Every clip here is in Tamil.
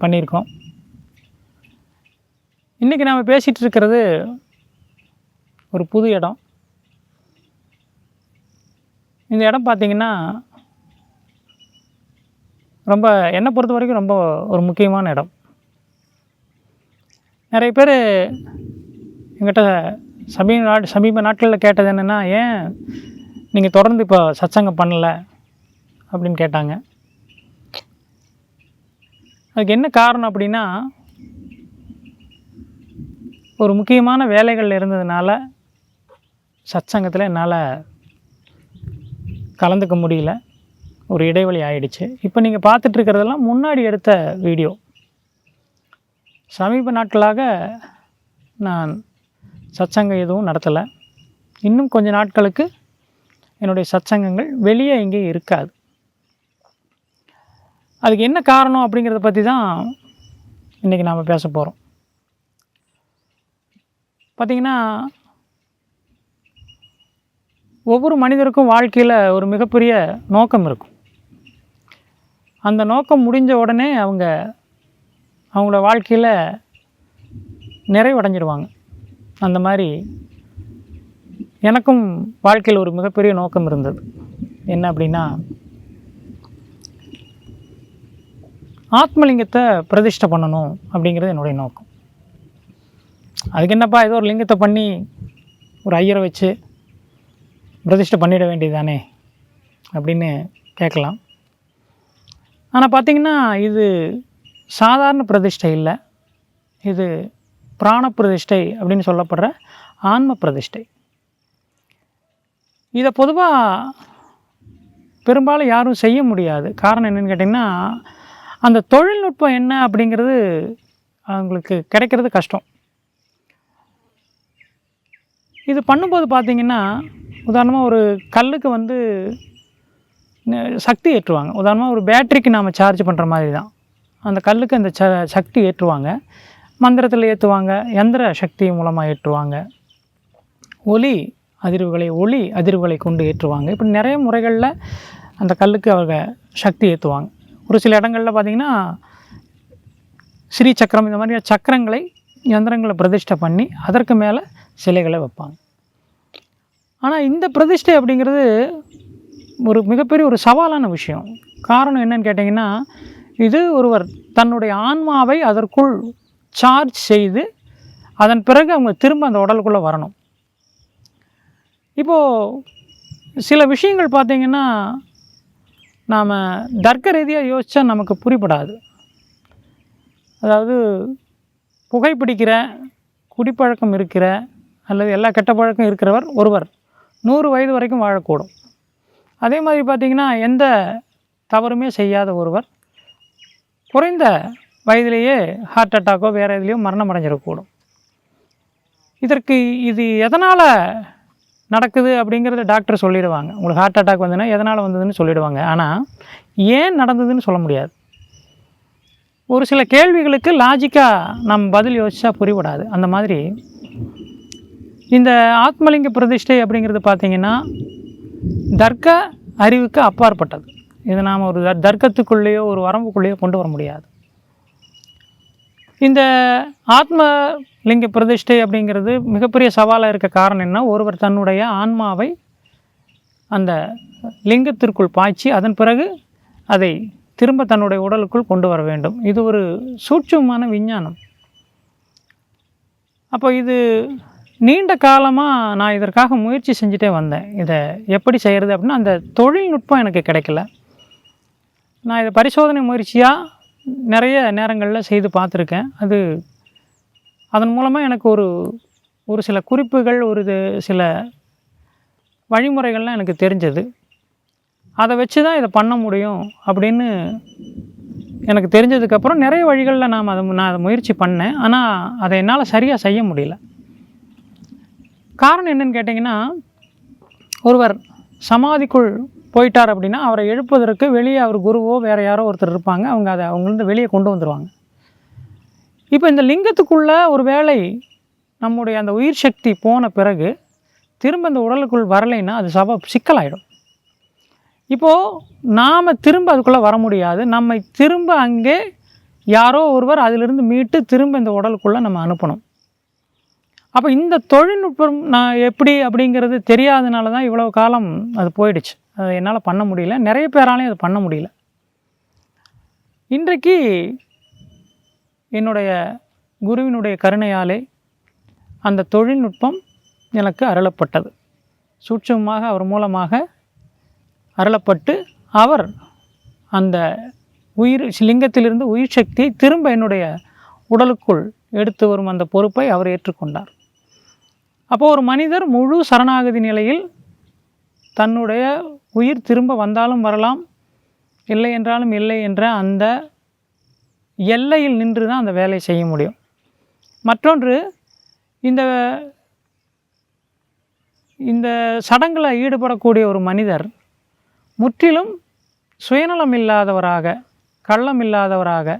பண்ணியிருக்கோம். இன்றைக்கி நாம் பேசிகிட்டு இருக்கிறது ஒரு புது இடம். இந்த இடம் பார்த்திங்கன்னா ரொம்ப என்னை பொறுத்த வரைக்கும் ரொம்ப ஒரு முக்கியமான இடம். நிறைய பேர் எங்கிட்ட சமீப நாட் சமீப நாட்களில் கேட்டது என்னென்னா ஏன் நீங்கள் தொடர்ந்து இப்போ சச்சங்கம் பண்ணலை? அப்படின்னு கேட்டாங்க. அதுக்கு என்ன காரணம் அப்படின்னா ஒரு முக்கியமான வேலைகள் இருந்ததுனால சத்சங்கத்தில் என்னால் கலந்துக்க முடியல. ஒரு இடைவெளி ஆயிடுச்சு. இப்போ நீங்கள் பார்த்துட்ருக்கிறதெல்லாம் முன்னாடி எடுத்த வீடியோ. சமீப நாட்களாக நான் சத்சங்கம் எதுவும் நடத்தலை. இன்னும் கொஞ்ச நாட்களுக்கு என்னுடைய சத்சங்கங்கள் வெளியே எங்கேயும் இருக்காது. அதுக்கு என்ன காரணம் அப்படிங்கிறத பற்றி தான் இன்றைக்கி நாம் பேச போகிறோம் பார்த்திங்கன்னா ஒவ்வொரு மனிதருக்கும் வாழ்க்கையில் ஒரு மிகப்பெரிய நோக்கம் இருக்கும். அந்த நோக்கம் முடிஞ்ச உடனே அவங்க அவங்களோட வாழ்க்கையில் நிறைவடைஞ்சிடுவாங்க. அந்த மாதிரி எனக்கும் வாழ்க்கையில் ஒரு மிகப்பெரிய நோக்கம் இருந்தது. என்ன அப்படின்னா ஆத்மலிங்கத்தை பிரதிஷ்டை பண்ணணும் அப்படிங்கிறது என்னுடைய நோக்கம். அதுக்கு என்னப்பா ஏதோ ஒரு லிங்கத்தை பண்ணி ஒரு ஐயரை வச்சு பிரதிஷ்டை பண்ணிட வேண்டியதானே அப்படின்னு கேட்கலாம். ஆனால் பார்த்திங்கன்னா இது சாதாரண பிரதிஷ்டை இல்லை. இது பிராண பிரதிஷ்டை அப்படின்னு சொல்லப்படுற ஆன்ம பிரதிஷ்டை. இதை பொதுவாக பெரும்பாலும் யாரும் செய்ய முடியாது. காரணம் என்னென்னு கேட்டிங்கன்னா அந்த தொழில்நுட்பம் என்ன அப்படிங்கிறது அவங்களுக்கு கிடைக்கிறது கஷ்டம். இது பண்ணும்போது பார்த்திங்கன்னா உதாரணமாக ஒரு கல்லுக்கு வந்து சக்தி ஏற்றுவாங்க. உதாரணமாக ஒரு பேட்டரிக்கு நாம் சார்ஜ் பண்ணுற மாதிரி தான். அந்த கல்லுக்கு அந்த ச சக்தி ஏற்றுவாங்க. மந்திரத்தில் ஏற்றுவாங்க எந்திர சக்தி மூலமாக ஏற்றுவாங்க. ஒலி அதிர்வுகளை ஒளி அதிர்வுகளை கொண்டு ஏற்றுவாங்க. இப்படி நிறைய முறைகளில் அந்த கல்லுக்கு அவங்க சக்தி ஏற்றுவாங்க ஒரு சில இடங்களில் பார்த்திங்கன்னா ஸ்ரீ சக்கரம் இந்த மாதிரி சக்கரங்களை யந்திரங்களை பிரதிஷ்டை பண்ணி அதற்கு மேலே சிலைகளை வைப்பாங்க. ஆனால் இந்த பிரதிஷ்டை அப்படிங்கிறது ஒரு மிகப்பெரிய ஒரு சவாலான விஷயம். காரணம் என்னன்னு கேட்டிங்கன்னா இது ஒருவர் தன்னுடைய ஆன்மாவை அதற்குள் சார்ஜ் செய்து அதன் பிறகு அவங்க திரும்ப அந்த உடலுக்குள்ளே வரணும். இப்போது சில விஷயங்கள் பார்த்திங்கன்னா நாம் தர்க்க ரீதியாக யோசித்தா நமக்கு புரிபடாது. அதாவது புகைப்பிடிக்கிற குடிப்பழக்கம் இருக்கிற அல்லது எல்லா கெட்ட பழக்கம் இருக்கிறவர் ஒருவர். நூறு வயது வரைக்கும் வாழக்கூடும். அதே மாதிரி பார்த்திங்கன்னா எந்த தவறுமே செய்யாத ஒருவர். குறைந்த வயதிலேயே ஹார்ட் அட்டாக்கோ வேறு எதுலேயோ மரணம் அடைஞ்சிடக்கூடும். இதற்கு இது எதனால் நடக்குது அப்படிங்கிறத டாக்டர் சொல்லிடுவாங்க. உங்களுக்கு ஹார்ட் அட்டாக் வந்ததுன்னா எதனால் வந்ததுன்னு சொல்லிடுவாங்க. ஆனால் ஏன் நடந்ததுன்னு சொல்ல முடியாது. ஒரு சில கேள்விகளுக்கு லாஜிக்காக நம்ம பதில் யோசிச்சா புரிவிடாது அந்த மாதிரி இந்த ஆத்மலிங்க பிரதிஷ்டை அப்படிங்கிறது பார்த்திங்கன்னா தர்க்க அறிவுக்கு அப்பாற்பட்டது. இது நாம் ஒரு த- தர்க்கத்துக்குள்ளேயோ ஒரு வரம்புக்குள்ளேயோ கொண்டு வர முடியாது. இந்த ஆத்ம லிங்க பிரதிஷ்டை அப்படிங்கிறது மிகப்பெரிய சவாலாக இருக்க காரணம் என்ன? ஒருவர் தன்னுடைய ஆன்மாவை அந்த லிங்கத்திற்குள் பாய்ச்சி அதன் பிறகு அதை திரும்ப தன்னுடைய உடலுக்குள் கொண்டு வர வேண்டும். இது ஒரு சூட்சமான விஞ்ஞானம். அப்போ இது நீண்ட காலமாக நான் இதற்காக முயற்சி செஞ்சுட்டே வந்தேன். இதை எப்படி செய்கிறது அப்படின்னா அந்த தொழில்நுட்பம் எனக்கு கிடைக்கல. நான் இதை பரிசோதனை முயற்சியாக நிறைய நேரங்களில் செய்து பார்த்துருக்கேன். அது அதன் மூலமாக எனக்கு ஒரு ஒரு சில குறிப்புகள் ஒரு இது சில வழிமுறைகள்லாம் எனக்கு தெரிஞ்சது. அதை வச்சு தான் இதை பண்ண முடியும் அப்படின்னு எனக்கு தெரிஞ்சதுக்கப்புறம் நிறைய வழிகளில் நாம் அதை நான் அதை முயற்சி பண்ணேன். ஆனால் அதை என்னால் சரியாக செய்ய முடியல. காரணம் என்னன்னு கேட்டிங்கன்னா ஒருவர் சமாதிக்குள் போயிட்டார் அப்படின்னா அவரை எழுப்புவதற்கு வெளியே அவர் குருவோ வேறு யாரோ ஒருத்தர் இருப்பாங்க. அவங்க அதை அவங்கள்ட்ட வெளியே கொண்டு வந்துடுவாங்க இப்போ இந்த லிங்கத்துக்குள்ளே ஒரு வேளை நம்முடைய அந்த உயிர் சக்தி போன பிறகு திரும்ப இந்த உடலுக்குள் வரலைன்னா அது சப சிக்கலாயிடும். இப்போது நாம் திரும்ப அதுக்குள்ளே வர முடியாது. நம்மை திரும்ப அங்கே யாரோ ஒருவர் அதிலிருந்து மீட்டு திரும்ப இந்த உடலுக்குள்ளே நம்ம அனுப்பணும். அப்போ இந்த தொழில்நுட்பம் நான் எப்படி அப்படிங்கிறது தெரியாதனால தான் இவ்வளோ காலம் அது போயிடுச்சு. என்னால் பண்ண முடியல. நிறைய பேராலையும் அது பண்ண முடியல. இன்றைக்கு என்னுடைய குருவினுடைய கருணையாலே அந்த தொழில்நுட்பம் எனக்கு அருளப்பட்டது. சூட்சமாக அவர் மூலமாக அருளப்பட்டு அவர் அந்த உயிர் லிங்கத்திலிருந்து உயிர் சக்தியை திரும்ப என்னுடைய உடலுக்குள் எடுத்து வரும் அந்த பொறுப்பை அவர் ஏற்றுக்கொண்டார். அப்போது ஒரு மனிதர் முழு சரணாகதி நிலையில் தன்னுடைய உயிர் திரும்ப வந்தாலும் வரலாம் இல்லை என்றாலும் இல்லை என்ற அந்த எல்லையில் நின்று தான் அந்த வேலையை செய்ய முடியும். மற்றொன்று இந்த இந்த சடங்கில் ஈடுபடக்கூடிய ஒரு மனிதர் முற்றிலும் சுயநலம் இல்லாதவராக கள்ளம் இல்லாதவராக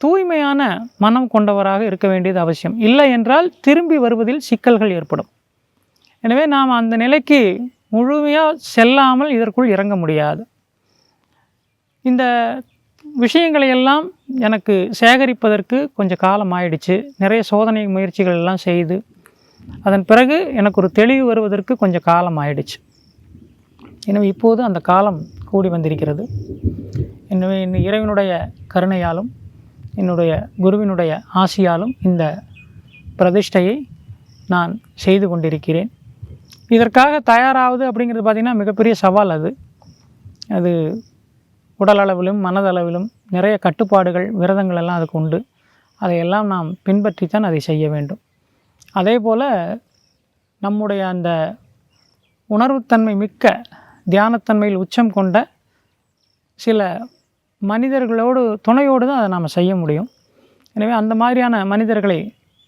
தூய்மையான மனம் கொண்டவராக இருக்க வேண்டியது அவசியம். இல்லை என்றால் திரும்பி வருவதில் சிக்கல்கள் ஏற்படும். எனவே நாம் அந்த நிலைக்கு முழுமையாக செல்லாமல் இதற்குள் இறங்க முடியாது. இந்த விஷயங்களை எல்லாம் எனக்கு சேகரிப்பதற்கு கொஞ்சம் காலம் ஆயிடுச்சு. நிறைய சோதனை முயற்சிகள் எல்லாம் செய்து அதன் பிறகு எனக்கு ஒரு தெளிவு வருவதற்கு கொஞ்சம் காலம் ஆயிடுச்சு. எனவே இப்போது அந்த காலம் கூடி வந்திருக்கிறது. எனவே இந்த இறைவனுடைய கருணையாலும் என்னுடைய குருவினுடைய ஆசியாலும் இந்த பிரதிஷ்டையை நான் செய்து கொண்டிருக்கிறேன். இதற்காக தயாராகுது அப்படிங்கிறது பார்த்திங்கன்னா மிகப்பெரிய சவால் அது. அது உடல் அளவிலும் மனதளவிலும் நிறைய கட்டுப்பாடுகள் விரதங்கள் எல்லாம் அதுக்கு உண்டு. அதையெல்லாம் நாம் பின்பற்றித்தான் அதை செய்ய வேண்டும். அதே போல் நம்முடைய அந்த உணர்வுத்தன்மை மிக்க தியானத்தன்மையில் உச்சம் கொண்ட சில மனிதர்களோடு துணையோடு தான் அதை நாம் செய்ய முடியும். எனவே அந்த மாதிரியான மனிதர்களை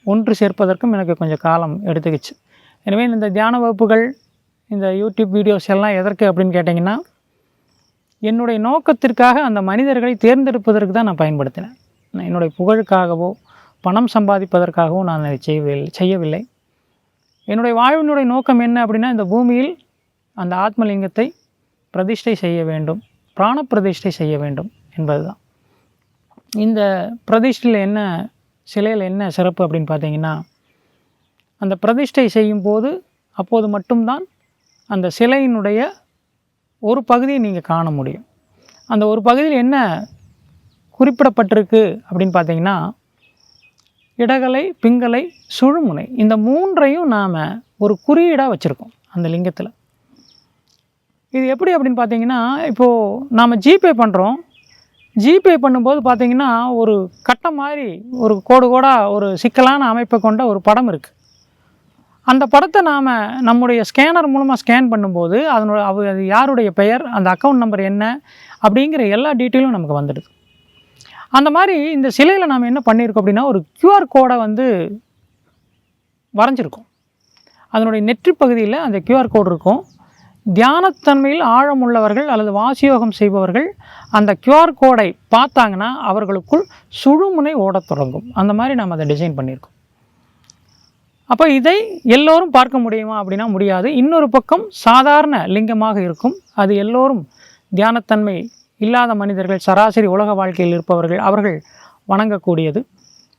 ஒன்று சேர்ப்பதற்கும் எனக்கு கொஞ்சம் காலம் எடுத்துக்கிச்சு. எனவே இந்த தியான வகுப்புகள் இந்த யூடியூப் வீடியோஸ் எல்லாம் எதற்கு அப்படின்னு கேட்டிங்கன்னா என்னுடைய நோக்கத்திற்காக அந்த மனிதர்களை தேர்ந்தெடுப்பதற்கு தான் நான் பயன்படுத்தினேன். நான் என்னுடைய புகழுக்காகவோ பணம் சம்பாதிப்பதற்காகவோ நான் அதை செய்யவில்லை செய்யவில்லை. என்னுடைய வாழ்வினுடைய நோக்கம் என்ன அப்படின்னா இந்த பூமியில் அந்த ஆத்மலிங்கத்தை பிரதிஷ்டை செய்ய வேண்டும் பிராண பிரதிஷ்டை செய்ய வேண்டும் என்பது தான் இந்த பிரதிஷ்டையில் என்ன சிலையில் என்ன சிறப்பு அப்படின்னு பார்த்தீங்கன்னா அந்த பிரதிஷ்டை செய்யும்போது அப்போது மட்டும்தான் அந்த சிலையினுடைய ஒரு பகுதியை நீங்கள் காண முடியும். அந்த ஒரு பகுதியில் என்ன குறிப்பிடப்பட்டிருக்கு அப்படின்னு பார்த்தீங்கன்னா இடகலை பிங்கலை சுழுமுனை இந்த மூன்றையும் நாம் ஒரு குறியீடாக வச்சுருக்கோம் அந்த லிங்கத்தில். இது எப்படி அப்படின்னு பார்த்தீங்கன்னா இப்போது நாம் ஜிபே பண்ணுறோம் ஜிபே பண்ணும்போது பார்த்தீங்கன்னா ஒரு கட்டம் மாதிரி ஒரு கோடு கோடாக ஒரு சிக்கலான அமைப்பை கொண்ட ஒரு படம் இருக்குது அந்த படத்தை நாம் நம்முடைய ஸ்கேனர் மூலமாக ஸ்கேன் பண்ணும்போது அதனோட அவ அது யாருடைய பெயர் அந்த அக்கௌண்ட் நம்பர் என்ன அப்படிங்கிற எல்லா டீட்டெயிலும் நமக்கு வந்துடுது. அந்த மாதிரி இந்த சிலையில் நாம் என்ன பண்ணியிருக்கோம் அப்படின்னா ஒரு கியூஆர் கோடை வந்து வரைஞ்சிருக்கோம். அதனுடைய நெற்றி பகுதியில் அந்த கியூஆர் கோடு இருக்கும். தியானத்தன்மையில் ஆழம் உள்ளவர்கள் அல்லது வாசியோகம் செய்பவர்கள் அந்த கியூஆர் கோடை பார்த்தாங்கன்னா அவர்களுக்குள் சுழுமுனை ஓடத் தொடங்கும். அந்த மாதிரி நாம் அதை டிசைன் பண்ணியிருக்கோம் அப்போ இதை எல்லோரும் பார்க்க முடியுமா அப்படின்னா முடியாது. இன்னொரு பக்கம் சாதாரண லிங்கமாக இருக்கும். அது எல்லோரும் தியானத்தன்மை இல்லாத மனிதர்கள் சராசரி உலக வாழ்க்கையில் இருப்பவர்கள் அவர்கள் வணங்கக்கூடியது.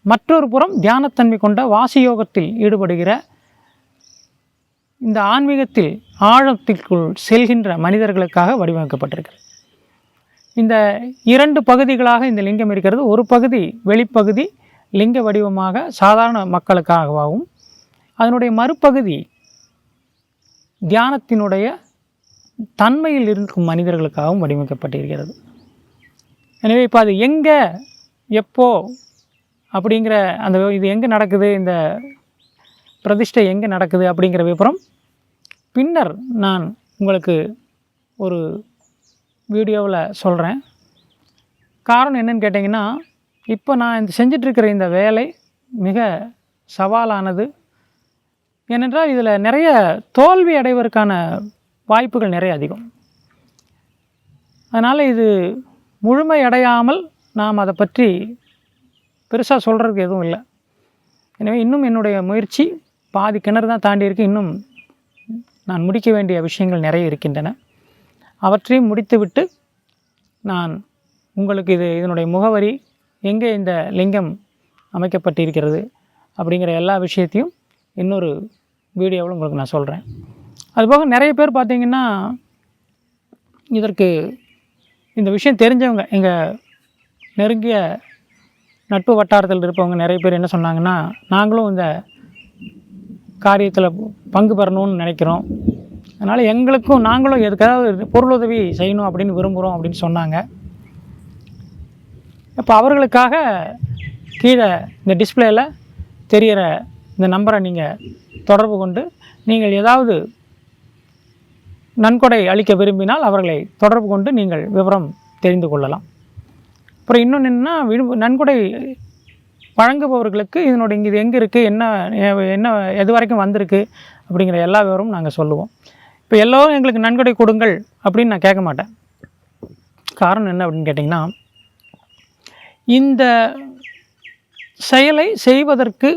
மற்றொரு புறம் தியானத்தன்மை கொண்ட வாசியோகத்தில் ஈடுபடுகிற இந்த ஆன்மீகத்தில் ஆழத்திற்குள் செல்கின்ற மனிதர்களுக்காக வடிவமைக்கப்பட்டிருக்கிறது. இந்த இரண்டு பகுதிகளாக இந்த லிங்கம் இருக்கிறது. ஒரு பகுதி வெளிப்பகுதி லிங்க வடிவமாக சாதாரண மக்களுக்காகவும் அதனுடைய மறுபகுதி தியானத்தினுடைய தன்மையில் இருக்கும் மனிதர்களுக்காகவும் வடிவமைக்கப்பட்டிருக்கிறது. எனவே இப்போ அது எங்கே எப்போ அப்படிங்கிற அந்த இது எங்கே நடக்குது இந்த பிரதிஷ்டை எங்கே நடக்குது அப்படிங்கிற விவரம் பின்னர் நான் உங்களுக்கு ஒரு வீடியோவில் சொல்கிறேன் காரணம் என்னன்னு கேட்டிங்கன்னா இப்போ நான் இந்த செஞ்சிட்ருக்கிற இந்த வேலை மிக சவாலானது. ஏனென்றால் இதில் நிறைய தோல்வி அடைவதற்கான வாய்ப்புகள் நிறைய அதிகம். அதனால் இது முழுமை அடையாமல் நாம் அதை பற்றி பெருசாக சொல்கிறதுக்கு எதுவும் இல்லை. எனவே இன்னும் என்னுடைய முயற்சி பாதி கிணறு தான் தாண்டி இருக்கு. இன்னும் நான் முடிக்க வேண்டிய விஷயங்கள் நிறைய இருக்கின்றன. அவற்றையும் முடித்துவிட்டு நான் உங்களுக்கு இது இதனுடைய முகவரி எங்கே இந்த லிங்கம் அமைக்கப்பட்டிருக்கிறது அப்படிங்கிற எல்லா விஷயத்தையும் இன்னொரு வீடியோவில் உங்களுக்கு நான் சொல்கிறேன். அதுபோக நிறைய பேர் பார்த்திங்கன்னா இதற்கு இந்த விஷயம் தெரிஞ்சவங்க எங்கள் நெருங்கிய நட்பு வட்டாரத்தில் இருப்பவங்க நிறைய பேர் என்ன சொன்னாங்கன்னா நாங்களும் இந்த காரியத்தில் பங்கு பெறணும்னு நினைக்கிறோம். அதனால் எங்களுக்கும் நாங்களும் எதுக்காவது பொருளுதவி செய்யணும் அப்படின்னு விரும்புகிறோம் அப்படின்னு சொன்னாங்க. இப்போ அவர்களுக்காக கீழே இந்த டிஸ்பிளேயில் தெரிகிற இந்த நம்பரை நீங்கள் தொடர்பு கொண்டு நீங்கள் ஏதாவது நன்கொடை அளிக்க விரும்பினால் அவர்களை தொடர்பு கொண்டு நீங்கள் விவரம் தெரிந்து கொள்ளலாம். அப்புறம் இன்னொன்று என்னென்னா நன்கொடை வழங்குபவர்களுக்கு இதனுடைய இது எங்கே இருக்குது என்ன என்ன எது வரைக்கும் வந்திருக்கு அப்படிங்கிற எல்லா விவரமும் நாங்கள் சொல்லுவோம். இப்போ எல்லோரும் எங்களுக்கு நன்கொடை கொடுங்கள் அப்படின்னு நான் கேட்க மாட்டேன். காரணம் என்ன அப்படின்னு கேட்டிங்கன்னா இந்த செயலை செய்வதற்கு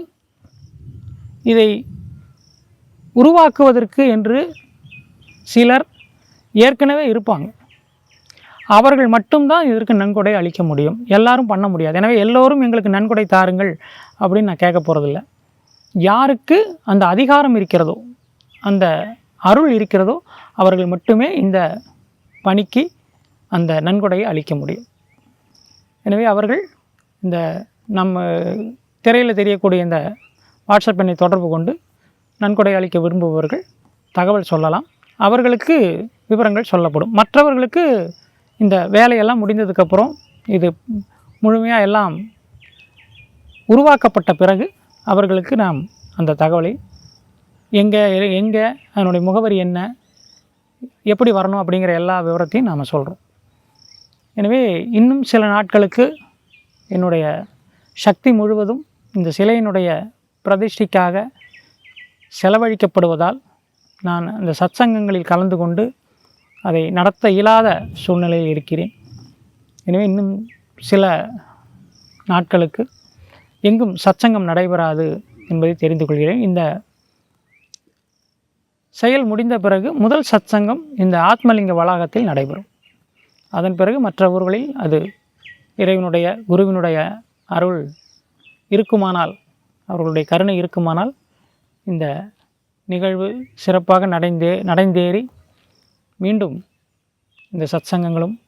இதை உருவாக்குவதற்கு என்று சிலர் ஏற்கனவே இருப்பாங்க. அவர்கள் மட்டும்தான் இதற்கு நன்கொடை அளிக்க முடியும். எல்லாரும் பண்ண முடியாது. எனவே எல்லோரும் எங்களுக்கு நன்கொடை தாருங்கள் அப்படின்னு நான் கேட்க போகிறதில்ல யாருக்கு அந்த அதிகாரம் இருக்கிறதோ அந்த அருள் இருக்கிறதோ அவர்கள் மட்டுமே இந்த பணிக்கு அந்த நன்கொடையை அளிக்க முடியும். எனவே அவர்கள் இந்த நம்ம திரையில் தெரியக்கூடிய இந்த வாட்ஸ்அப் எண்ணை தொடர்பு கொண்டு நன்கொடை அளிக்க விரும்புபவர்கள் தகவல் சொல்லலாம். அவர்களுக்கு விவரங்கள் சொல்லப்படும். மற்றவர்களுக்கு இந்த வேலையெல்லாம் முடிந்ததுக்கப்புறம் இது முழுமையாக எல்லாம் உருவாக்கப்பட்ட பிறகு அவர்களுக்கு நாம் அந்த தகவலை எங்கே எங்கே அதனுடைய முகவரி என்ன எப்படி வரணும் அப்படிங்கிற எல்லா விவரத்தையும் நாம் சொல்கிறோம் எனவே இன்னும் சில நாட்களுக்கு என்னுடைய சக்தி முழுவதும் இந்த சிலையினுடைய பிரதிஷ்டிக்காக செலவழிக்கப்படுவதால் நான் அந்த சத்சங்கங்களில் கலந்து கொண்டு அதை நடத்த இயலாத சூழ்நிலையில் இருக்கிறேன். எனவே இன்னும் சில நாட்களுக்கு எங்கும் சச்சங்கம் நடைபெறாது என்பதை தெரிந்து கொள்கிறேன். இந்த செயல் முடிந்த பிறகு முதல் சத்சங்கம் இந்த ஆத்மலிங்க வளாகத்தில் நடைபெறும். அதன் பிறகு மற்ற ஊர்களில் அது இறைவனுடைய குருவினுடைய அருள் இருக்குமானால் அவர்களுடைய கருணை இருக்குமானால் இந்த நிகழ்வு சிறப்பாக நடைந்தே நடைந்தேறி மீண்டும் இந்த சத்சங்கங்களும்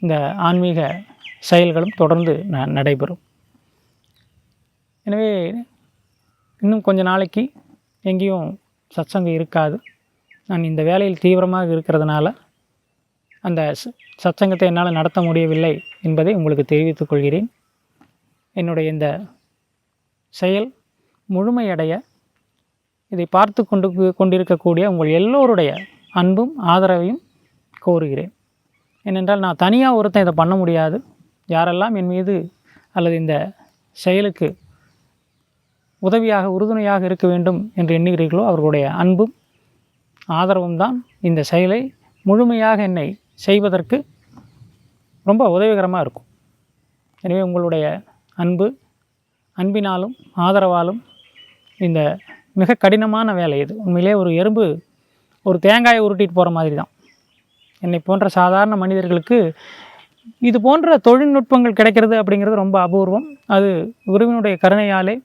இந்த ஆன்மீக செயல்களும் தொடர்ந்து ந நடைபெறும். எனவே இன்னும் கொஞ்ச நாளைக்கு எங்கேயும் சத்சங்கம் இருக்காது. நான் இந்த வேலையில் தீவிரமாக இருக்கிறதுனால அந்த ச- சத்சங்கத்தை என்னால் நடத்த முடியவில்லை என்பதை உங்களுக்கு தெரிவித்துக் கொள்கிறேன். என்னுடைய இந்த செயல் முழுமையடைய இதை பார்த்து கொண்டு கொண்டிருக்கக்கூடிய உங்கள் எல்லோருடைய அன்பும் ஆதரவையும் கோருகிறேன். ஏனென்றால் நான் தனியாக ஒருத்தன் இதை பண்ண முடியாது. யாரெல்லாம் என் மீது அல்லது இந்த செயலுக்கு உதவியாக உறுதுணையாக இருக்க வேண்டும் என்று எண்ணுகிறீர்களோ அவர்களுடைய அன்பும் ஆதரவும் தான் இந்த செயலை முழுமையாக என்னை செய்வதற்கு ரொம்ப உதவிகரமாக இருக்கும். எனவே உங்களுடைய அன்பு அன்பினாலும் ஆதரவாலும் இந்த மிக கடினமான வேலை இது. உண்மையிலே ஒரு எறும்பு ஒரு தேங்காயை உருட்டிட்டு போகிற மாதிரி தான் என்னை போன்ற சாதாரண மனிதர்களுக்கு இது போன்ற தொழில்நுட்பங்கள் கிடைக்கிறது அப்படிங்கிறது ரொம்ப அபூர்வம். அது குருவினுடைய கருணையாலே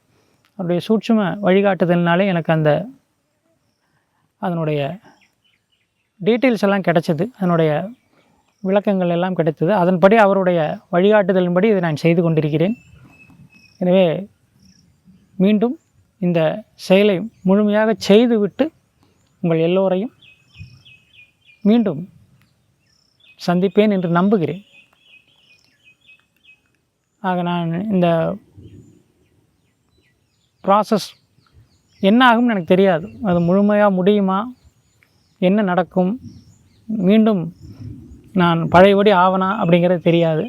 அவருடைய சூட்சும வழிகாட்டுதலினாலே எனக்கு அந்த அதனுடைய டீட்டெயில்ஸ் எல்லாம் கிடைச்சது. அதனுடைய விளக்கங்கள் எல்லாம் கிடைத்தது. அதன்படி அவருடைய வழிகாட்டுதலின்படி இதை நான் செய்து கொண்டிருக்கிறேன். எனவே மீண்டும் இந்த செயலை முழுமையாக செய்துவிட்டு உங்கள் எல்லோரையும் மீண்டும் சந்திப்பேன் என்று நம்புகிறேன். ஆக நான் இந்த ப்ராசஸ் என்ன ஆகும்னு எனக்கு தெரியாது. அது முழுமையாக முடியுமா? என்ன நடக்கும்? மீண்டும் நான் பழையபடி ஆவனா அப்படிங்கிறது தெரியாது.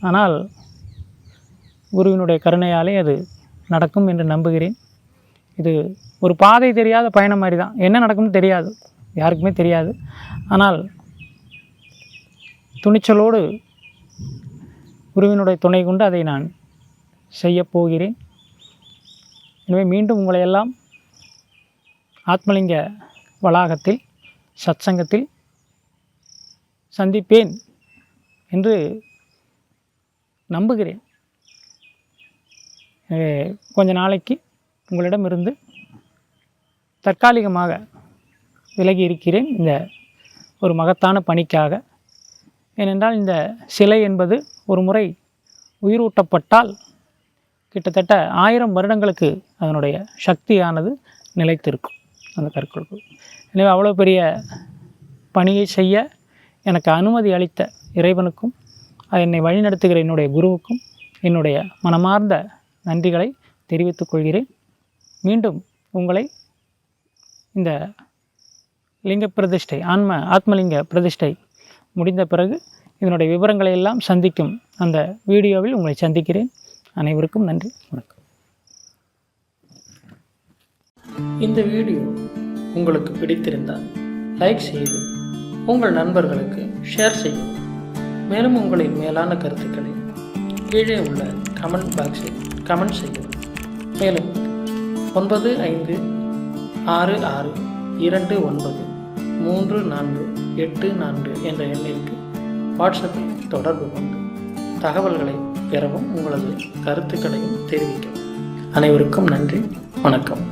ஆனால் குருவினுடைய கருணையாலே அது நடக்கும் என்று நம்புகிறேன். இது ஒரு பாதை தெரியாத பயணம் மாதிரி தான். என்ன நடக்கும்னு தெரியாது. யாருக்குமே தெரியாது. ஆனால் துணிச்சலோடு குருவினுடைய துணை கொண்டு அதை நான் செய்யப்போகிறேன் எனவே மீண்டும் உங்களை எல்லாம் ஆத்மலிங்க வளாகத்தில் சத்சங்கத்தில் சந்திப்பேன் என்று நம்புகிறேன். கொஞ்ச நாளைக்கு உங்களிடமிருந்து தற்காலிகமாக விலகி இருக்கிறேன் இந்த ஒரு மகத்தான பணிக்காக. ஏனென்றால் இந்த சிலை என்பது ஒரு முறை உயிரூட்டப்பட்டால் கிட்டத்தட்ட ஆயிரம் வருடங்களுக்கு அதனுடைய சக்தியானது நிலைத்திருக்கும். அந்த கற்களுக்கு எனவே அவ்வளோ பெரிய பணியை செய்ய எனக்கு அனுமதி அளித்த இறைவனுக்கும் அது என்னை வழிநடத்துகிற என்னுடைய குருவுக்கும் என்னுடைய மனமார்ந்த நன்றிகளை தெரிவித்துக் கொள்கிறேன். மீண்டும் உங்களை இந்த லிங்க பிரதிஷ்டை ஆன்ம ஆத்மலிங்க பிரதிஷ்டை முடிந்த பிறகு இதனுடைய விவரங்களை எல்லாம் சந்திக்கும் அந்த வீடியோவில் உங்களை சந்திக்கிறேன். அனைவருக்கும் நன்றி. வணக்கம். இந்த வீடியோ உங்களுக்கு பிடித்திருந்தால் லைக் செய்து உங்கள் நண்பர்களுக்கு ஷேர் செய்யும் மேலும் உங்களின் மேலான கருத்துக்களை கீழே உள்ள கமெண்ட் பாக்ஸில் கமெண்ட் செய்யவும் மேலும் ஒன்பது ஐந்து ஆறு ஆறு இரண்டு ஒன்பது மூன்று நான்கு எட்டு நான்கு என்ற எண்ணிற்கு வாட்ஸ்அப்பில் தொடர்பு கொண்டு தகவல்களை பெறவும் உங்களது கருத்துக்களையும் தெரிவிக்கவும். அனைவருக்கும் நன்றி வணக்கம்.